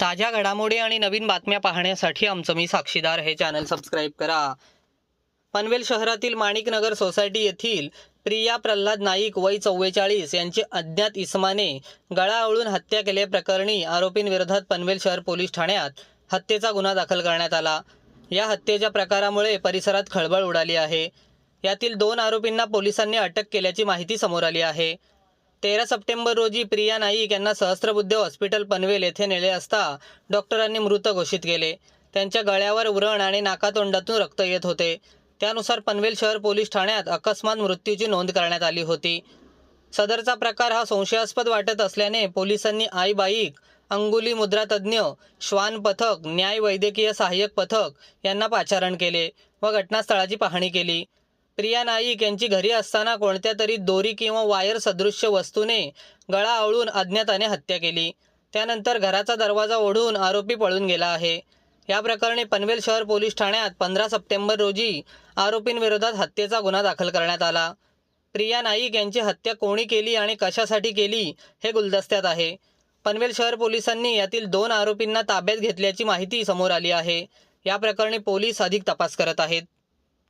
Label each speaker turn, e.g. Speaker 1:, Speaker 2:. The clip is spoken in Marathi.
Speaker 1: ताज्या घडामोडी आणि नवीन बातम्या पाहण्यासाठी आमचं मी साक्षीदार हे चॅनल सबस्क्राईब करा. पनवेल शहरातील माणिकनगर सोसायटी येथील प्रिया प्रल्हाद नाईक वय चव्वेचाळीस यांची अज्ञात इसमाने गळा आवळून हत्या केल्याप्रकरणी आरोपींविरोधात पनवेल शहर पोलीस ठाण्यात हत्येचा गुन्हा दाखल करण्यात आला. या हत्येच्या प्रकारामुळे परिसरात खळबळ उडाली आहे. यातील दोन आरोपींना पोलिसांनी अटक केल्याची माहिती समोर आली आहे. तेरा सप्टेंबर रोजी प्रिया नाईक यांना सहस्त्रबुद्धे हॉस्पिटल पनवेल येथे नेले असता डॉक्टरांनी मृत घोषित केले. त्यांच्या गळ्यावर व्रण आणि नाकातोंडातून रक्त येत होते. त्यानुसार पनवेल शहर पोलीस ठाण्यात अकस्मात मृत्यूची नोंद करण्यात आली होती. सदरचा प्रकार हा संशयास्पद वाटत असल्याने पोलिसांनी आई बाईक अंगुली मुद्रातज्ञ श्वान पथक न्याय वैद्यकीय सहाय्यक पथक यांना पाचारण केले व घटनास्थळाची पाहणी केली. प्रिया नाईक यांची घरी असताना कोणत्या तरी दोरी किंवा वायर सदृश्य वस्तूने गळा आवळून अज्ञाताने हत्या केली. त्यानंतर घराचा दरवाजा ओढून आरोपी पळून गेला आहे. या प्रकरणी पनवेल शहर पोलीस ठाण्यात पंधरा सप्टेंबर रोजी आरोपींविरोधात हत्येचा गुन्हा दाखल करण्यात आला. प्रिया नाईक यांची हत्या कोणी केली आणि कशासाठी केली हे गुलदस्त्यात आहे. पनवेल शहर पोलिसांनी यातील दोन आरोपींना ताब्यात घेतल्याची माहिती समोर आली आहे. या प्रकरणी पोलीस अधिक तपास करत आहेत.